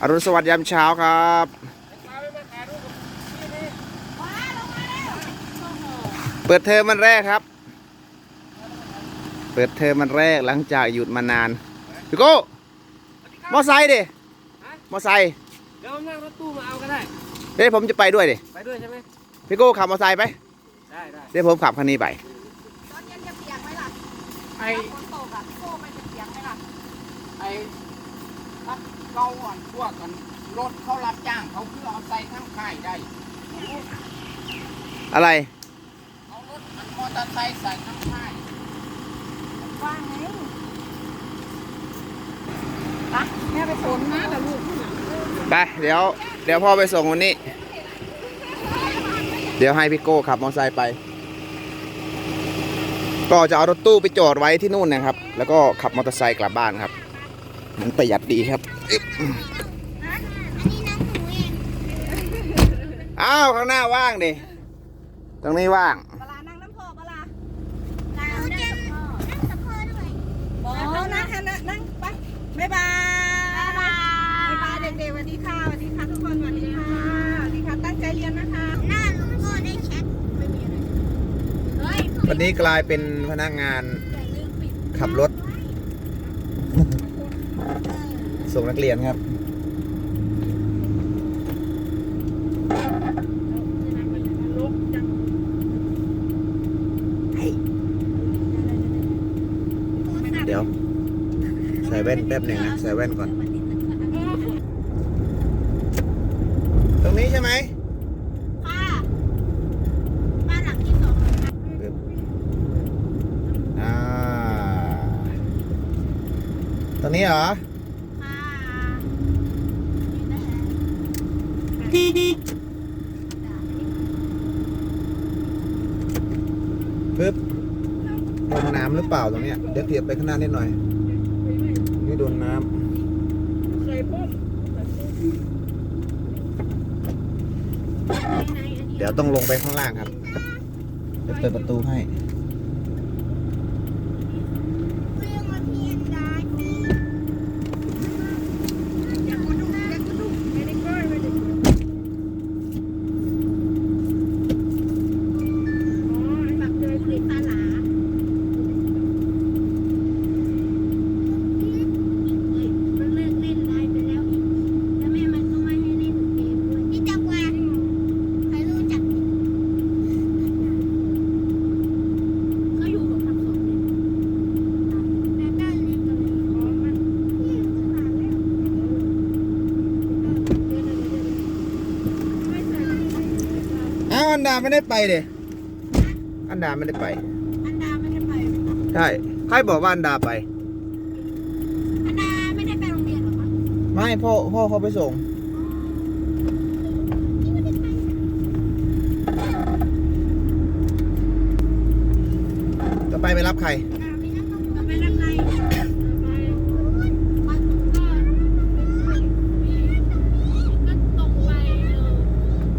อรุณสวัสดิ์ยามเช้าครับเปิดเทอมวันแรกครับ เปิดเทอมวันแรกหลังจากหยุดมานานพี่โก้มอไซค์ดิมอไซค์เดี๋ยวนั่งรถตู้มาเอาก็ได้เดี๋ยวผมจะไปด้วยดิไปด้วยใช่ไหมพี่โก้ขับมอไซค์ไปได้ได้เดี๋ยวผมขับคันนี้ไปตอนเย็นจะเปียกไหมล่ะไอฝนตกอะพี่โก้ไปจะเปียกไหมล่ะไอ้ ถ้าเราอ่อนพวกกันรถเขารับจ้างเขาเพื่อเอาใส่ทั้งค่ายได้อะไรเอารถมันมอเตอร์ไซค์ใส่ทั้งค่ายว่างไงปะแม่ไปฝนนะแต่ลูกไปเดี๋ยว เดี๋ยวพ่อไปส่งวันนี้ เดี๋ยวให้พี่โก้ขับมอเตอร์ไซค์ไป ก็จะเอารถตู้ไปจอดไว้ที่นู่นนะครับ แล้วก็ขับมอเตอร์ไซค์กลับบ้านครับ มันประหยัดดีครับอ้าวข้างหน้าว่างดิตรงนี้ว่างปลานั่งน้ำพอปลานั่งนั่งกับพ่อด้วยบอกนั่งค่ะนั่งนั่งไปบ๊ายบายบ๊ายบายเด็กๆสวัสดีค่ะสวัสดีค่ะทุกคนสวัสดีค่ะสวัสดีค่ะตั้งใจเรียนนะคะ หน้าลุงก็ได้แชทไม่มีอะไรเฮ้ยวันนี้กลายเป็นพนักงานขับรถ ส่งนักเรียนครับ เดี๋ยว ใส่แว่นแป๊บหนึ่งนะ ใส่แว่นก่อน ตรงนี้ใช่ไหมค่ะบ้านหลังที่สองนะคะปึ๊บอ่า ตรงนี้เหรอ ค่ะ ปึ๊บโดนน้ำหรือเปล่าตรงเนี้ยเดี๋ยวเทียบไปข้างหน้านิดหน่อย นี่โดนน้ำเดี๋ยวต้องลงไปข้างล่างครับเดี๋ยวเปิดประตูให้ เรื่องมาพี่อันดานี่อยากมาดูอยากมาดูไม่ได้ก็ไม่ได้อ๋อแบบเจอคลิปตาหลามันเลิกเล่นได้ไปแล้วอีกแล้วแม่มันก็ไม่ให้เล่นเกมด้วยพี่จักรวาลใครรู้จักเขาอยู่กับทับสองเลย แล้วก็เล่นกันเลยอ๋อมันพี่อยู่ตลาดแล้วไม่ใส่ อ้าวอันดา ไม่ได้ไปเดยอันดาไม่ได้ไป อันดาไม่ได้ไป ใช่ใครบอกว่าอันดาไป อันดาไม่ได้ไปโรงเรียนหรอคะไม่พ่อพ่อเขาไปส่งพี่ไม่ได้ไปจะไปไปรับใคร อันดาไม่ได้ต้องไปรับใครไปก็ก็ตรงไป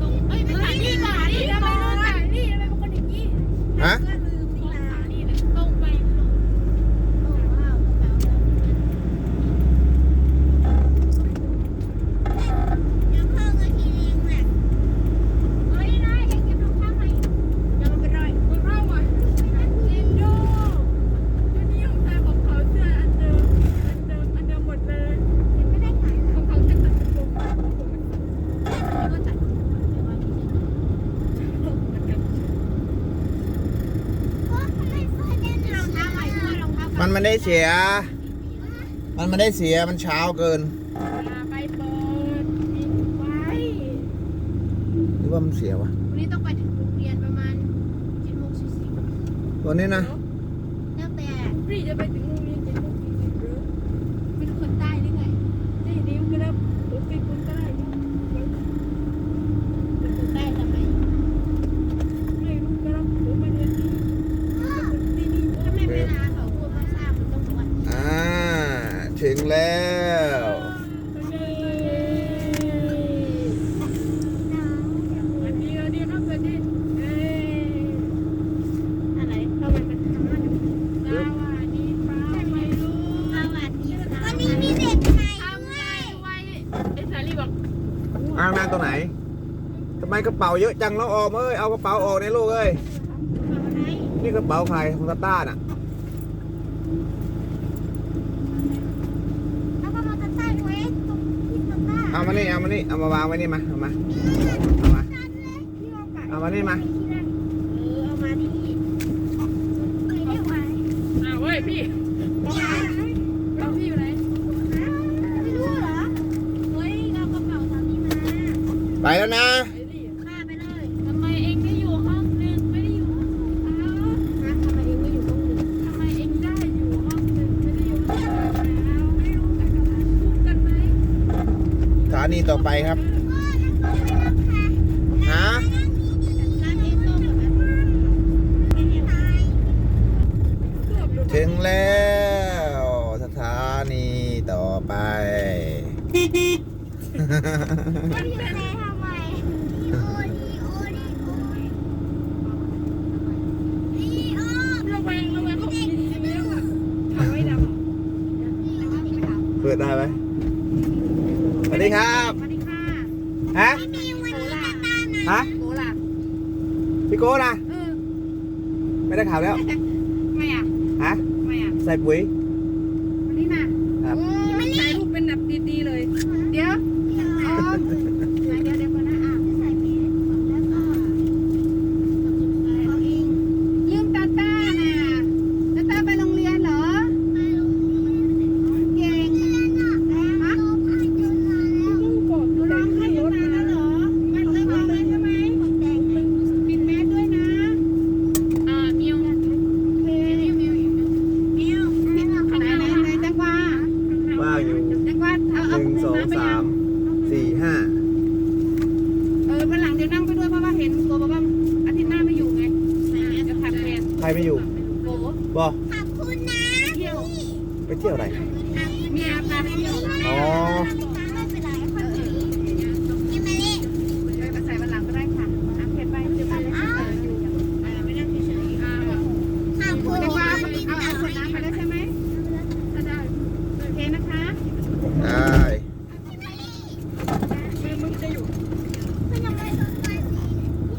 ตรงเอ้ยไม่ใช่นี่ป่ะนี่ทำไมรู้จักนี่ทำไมเป็นคนอย่างนี้ ฮะ ก็ลืมนี่นะนี่เลยตรงไปลงโอ้ว้าวกระเป๋าเดี๋ยวเพิ่งก็ทีเองแหละเฮ้ยได้เด็กเก็บรองเท้าไหมยังไม่เป็นไรเป็นไรวะเล่นดูดูนี่ของตาของเขาเสื้ออันเดิมอันเดิมอันเดิมหมดเลยยังไม่ได้ขายของเขาแค่ตัดผมแล้วก็จัดแต่ว่ามีเสื้อรองเท้าใหม่ด้วยรองเท้า มันไม่ได้เสีย มันไม่ได้เสียมันเช้าเกินไปเปิดปิดไว้หรือว่ามันเสียวะวันนี้ต้องไปถึงโรงเรียนประมาณเจ็ดโมงสี่สิบตัวนี้นะ แล้วแต่พี่จะไปถึงโรงเรียนเจ็ดโมงสี่สิบหรือเป็นคนใต้หรือไงได้นิ้วก็ได้ผมเป็นคนใต้เป็นคนใต้ทำไมไม่รู้ก็รับผมมาเรียนที่ที่นี่ถ้าไม่เวลาเขาพูดภาษามันต้องบอกว่า อ่า ถึงแล้ว วันนี้วันนี้ครับวันนี้เอ้ยอะไรทำไมเป็นทำหน้าอย่างนี้สวัสดีป้าไม่รู้สวัสดีค่ะวันนี้มีเด็กใหม่ด้วยไว้ไอ้ มานั่งตรงไหนทำไม กระเป๋าเยอะจังน้องออมเอ้ยเอากระเป๋าออกในลูกเอ้ยนี่กระเป๋าใครของตาต้าน่ะเอามานี่เอามานี่เอามาวางไว้นี่มาเอามาเอามาเอามานี่มา เออเอามาดิไม่ได้ไหว อ้าวเว้ยพี่ เราพี่อยู่ไหน ไม่รู้เหรอเฮ้ยเอากระเป๋าสามีมา ไปแล้วนะ ฆ่าไปเลยทำไมเองไม่อยู่ห้องหนึ่งไม่ได้อยู่ห้องสองอ้าวฮะทำไมเองไม่อยู่ห้องหนึ่งทำไมเองได้อยู่ห้องหนึ่งไม่ได้อยู่ห้องสองแล้วไม่รู้กันกับพูดกันไหม สถานีต่อไปครับฮะนั่งเองโตกับแบบไม่ได้ตายถึงแล้ว สถานีต่อไปมันอยู่ในทำไมโอดีโอดีโอดีโอระแวงระแวงของพี่จริงๆแล้วอะทำไว้ดำเปิดได้ไหมส วัสดีครับสวัสดีค่ะฮะมีวันนี้กันตานะฮะโกล่ะพี่โก้นะเออไม่ได้ข่าวแล้ว ไม่อะฮะไม่อะใส่ปุ๋ย วันนี้นะครับ มันถ่ายรูปเป็นแบบดีๆเลย เดี๋ยวอ๋อเดี๋ยวเดี๋ยวก่อนนะอะใส่เมสแล้วก็เอาเองยืมตาต้าน่ะตาต้าไปโรงเรียนเหรอ ไปโรงเรียน เก่งฮะร้องไห้จนมาแล้วเหรอไม่ไม่บอกเลยใช่ไหมปิดแมสด้วยนะ อ่ามิว เพลงมิวมิวมิวไหนไหนไหนจังหวะ ว่างอยู่ จังหวะเอา ห เอา นึ่งสองสามสี่ห้า เออวันหลังเดี๋ยวนั่งไปด้วยเพราะว่าเห็นโกบอกว่าอาทิตย์หน้าไม่อยู่ไงจะผัดแทน ใครไม่อยู่โกบอกขอบคุณนะเที่ยวไปเที่ยวอะไรเมียพาไปเที่ยว อ๋อ ไม่เป็นไรค่ะกินมาดิไปใส่วันหลังก็ได้ค่ะน้ำเผ็ดไปเดี๋ยวไปเลยไม่นั่งเฉยๆขอบคุณว่าเอาเอาขวดน้ำไปแล้วใช่ไหมได้โอเคนะคะ ได้ มึงจะอยู่ ไม่ยังไม่ต้องไป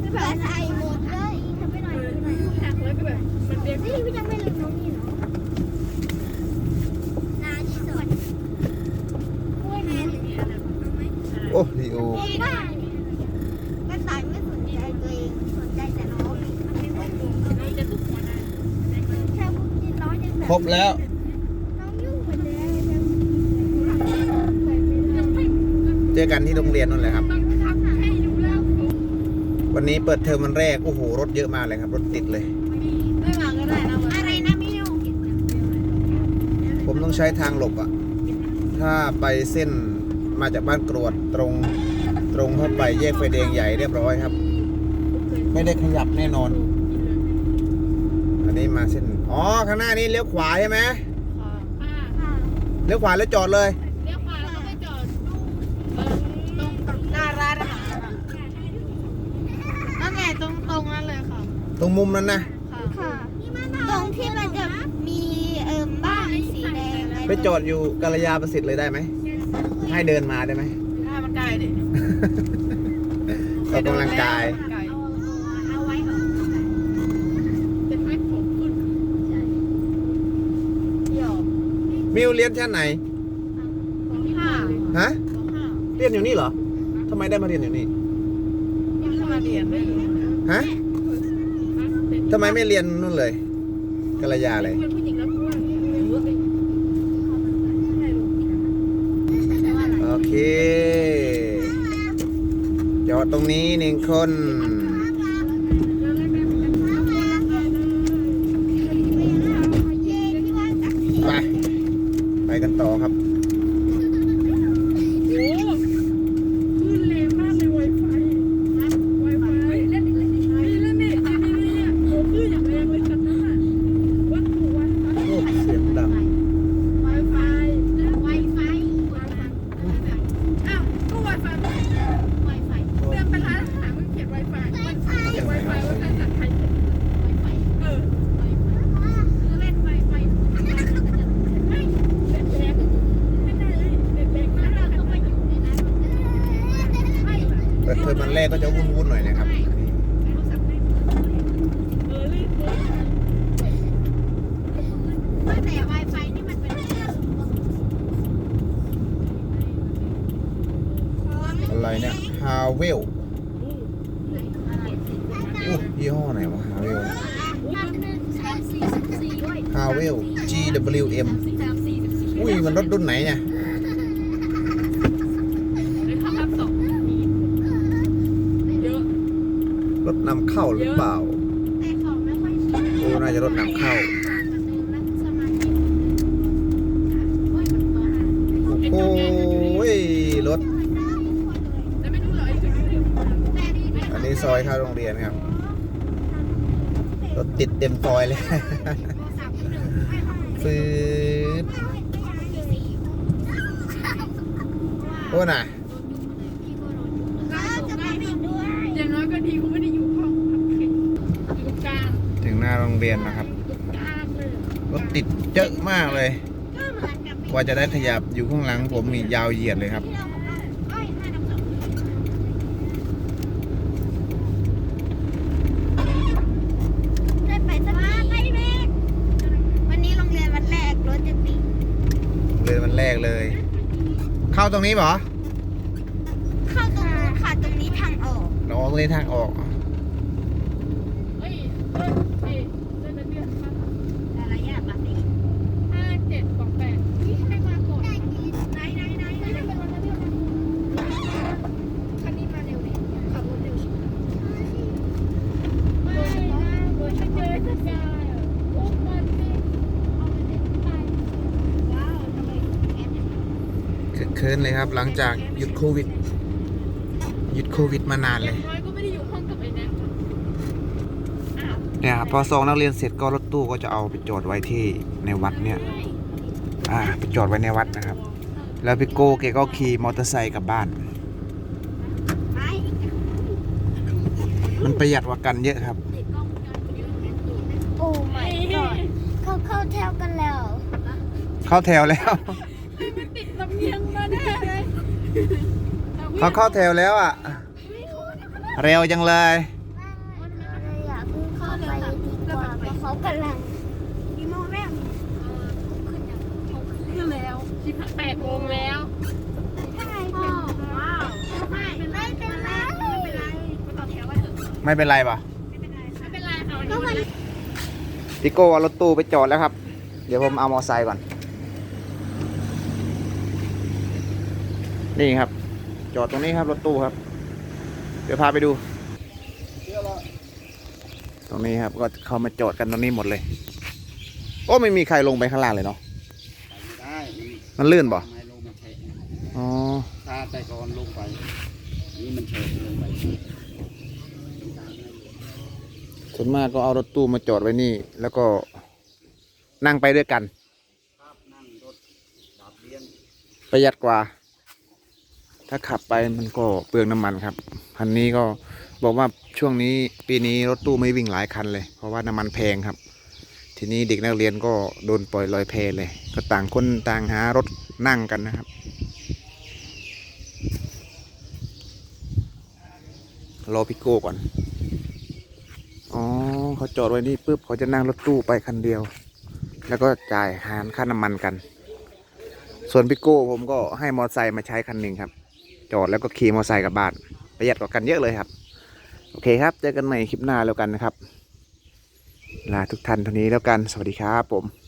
ไม่แบบใส่หมดเลยทำไปหน่อยไปหน่อย หักเลยก็แบบมันเรียก นี่พี่ยังไม่ลืมน้องนี่เนาะนาดีสดกล้วยแม่อย่างเงี้ยนะรู้ไหม โอ้ลีโอ ไม่ได้ก็สายไม่สนใจตัวเองสนใจแต่น้องน้องจะทุกคนนะแค่พูดกินน้องยังแบบครบแล้วน้องยุ่งหมดเลยเจอกันที่โรงเรียนนั่นแหละครับต้องทำให้ดูแล้ววันนี้เปิดเทอมวันแรก โอ้โห รถเยอะมากเลยครับ รถติดเลยไม่มาก็ได้นะอะไรนะมิวผมต้องใช้ทางหลบอะถ้าไปเส้นมาจากบ้านกรวดตรงตรงเข้าไปแยกไฟแดงใหญ่เรียบร้อยครับ ไม่ได้ขยับแน่นอน อันนี้มาเส้น อ๋อ ข้างหน้านี้เลี้ยวขวาใช่ไหมเลี้ยวขวาแล้วจอดเลย เลี้ยวขวาแล้วก็ไปจอดหน้าร้านอาหารนั่นไงตรงตรงนั้นเลยค่ะตรงมุมนั้นนะค่ะ ตรงที่มันจะมีเอิ่มบ้านสีแดงไปจอดอยู่กาลยาประสิทธิ์เลยได้ไหม ให้เดินมาได้ไหมถ้ามันไกลดิ ออกกำลังกายไกลเอาไว้ก่อน เป็นไม้ผมขึ้น เดี๋ยว มิวเรียนชั้นไหนค่ะฮะเรียนอยู่นี่เหรอทำไมได้มาเรียนอยู่นี่ ยังมาเรียนได้เลยฮะทำไมไม่เรียนนู่นเลยกาลยาเลย เป็นผู้หญิงแล้วพูดโอเค จอดตรงนี้หนึ่งคน ไป ไป กันต่อครับ โอ้ขึ้นเร็วมากเลย Wi-Fi Wi-Fi เล่นนี่เล่นนี่นี่นี่โอ้ขึ้นอย่างแรงเลยคันนั้นอะวัตถุ Wi-Fi โอ้ เสียงดัง Wi-Fi ไวไฟ อ้าวก็ Wi-Fi ไม่ ไวไฟ เดินไปร้านอาหารมันเขียน Wi-Fi มันเขียน Wi-Fi ว่าภาษาไทยเออ เล่นไวไฟ ไม่เล่นแรง เทอมมันแรกก็ จะวุ่นๆหน่อยนะครับเออรีบเลยว่าแต่ Wi-Fi นี่มันเป็นอะไรเนี่ยฮาเวลอู้ยี่ห้อไหนวะฮาเวลฮาเวล GWM อุ้ยมันรถรุ่นไหนเนี่ย ในภาพสองมีเยอะ รถนำเข้าหรือเปล่าแต่ของไม่ค่อยชินโอ้น่าจะรถน้ำเข้าโอ้ยมันตัวโอ้ยรถอันนี้ซอยเข้าโรงเรียนครับ รถติดเต็มซอยเลยฟืดโอ้น่ะไปบินด้วย อย่างน้อยก็ดีเขาไม่ได้อยู่ห้องทำเข็มอยู่กลาง ถึง หน้าโรงเรียนนะครับกลางเลยรถติดเยอะมากเลยก็เหมือนกับกว่าจะได้ขยับอยู่ข้างหลังผมมียาวเหยียดเลยครับที่เราอ้อยห้าน้ำสองได้ไปสักทีไปแม่วันนี้โรงเรียนวันแรกรถจะติดเรียนวันแรกเลย เข้าตรงนี้เหรอ เข้าตรงนู้นค่ะตรงนี้ทางออก เราตรงนี้ทางออก เฮ้ยเฮ้ยเฮ้ยเดือนเดือนมา อะไรอะบัตรนี้ ห้าเจ็ดสองแปดนี่ให้มาก่อน ไหนไหนไหนไหนคันนี้มาเร็วเลยขับรถเร็วชิบ ไม่นะโดยฉันเจอสกายอุ้มมันสิเอาไปเด็กไป ว้าวทำไมแอนเนี่ย คึกคื นเลยครับ หลังจากหยุดโควิด หยุดโควิดมานานอเลย่ายงน้อยก็ไม่ได้อยู่ห้องกับไอ้แน็กอ้าวเนี่ยครับพอส่งนักเรียนเสร็จก็รถตู้ก็จะเอาไปจอดไว้ที่ในวัดเนี่ย อ่าไปจอดไว้ในวัดนะครับ แล้วพี่โก้แกก็ขี่มอเตอร์ไซค์กลับบ้านไปมันประหยัดกว่ากันเยอะครับ โอ้ my god เขาเข้าแถวกันแล้ว เข้าแถวแล้วให้มันติด ลำเอียงมาแน่เลยเขาเข้าแถวแล้วอะ เร็วจังเลยอยากเพิ่งเข้าไปดีกว่าเพราะเขากำลังกี่โมงแล้วขึ้นแล้วสิบแปดโมงแล้วใช่ว้าวไม่ไม่เป็นไรไม่เป็นไรมาต่อแถวว่าเถอะไม่เป็นไรป่ะ ไม่เป็นไรไม่เป็นไรเอาอันก็นี้มันพี่โก้เอารถตู้ไปจอดแล้วครับ เดี๋ยวผมเอามอไซค์ก่อน นี่ครับ จอดตรงนี้ครับรถตู้ครับ เดี๋ยวพาไปดู ตรงนี้ครับก็เขามาจอดกันตรงนี้หมดเลย โอ้ไม่มีใครลงไปข้างล่างเลยเนาะได้มันลื่นป่ะไม่ลงมาเฉะอ๋อถ้าแต่ก่อนลงไปนี่มันเฉะลงไปส่วนมากก็เอารถตู้มาจอดไว้นี่ แล้วก็นั่งไปด้วยกันครับนั่งรถดับเลี้ยงประหยัดกว่า ถ้าขับไปมันก็เปลืองน้ำมันครับคันนี้ก็บอกว่าช่วงนี้ปีนี้รถตู้ไม่วิ่งหลายคันเลย เพราะว่าน้ำมันแพงครับ ทีนี้เด็กนักเรียนก็โดนปล่อยลอยแพเลย ก็ต่างคนต่างหารถนั่งกันนะครับ รอพี่โก้ก่อนอ๋อเขาจอดไว้นี่ปุ๊บเขาจะนั่งรถตู้ไปคันเดียว แล้วก็จ่ายหารค่าน้ำมันกัน ส่วนพี่โก้ผมก็ให้มอเตอร์ไซค์มาใช้คันหนึ่งครับ จอดแล้วก็ขี่มอเตอร์ไซค์กลับบ้านประหยัดกว่ากันเยอะเลยครับ โอเคครับ เจอกันใหม่คลิปหน้าแล้วกันนะครับ ลาทุกท่านเท่านี้แล้วกัน สวัสดีครับผม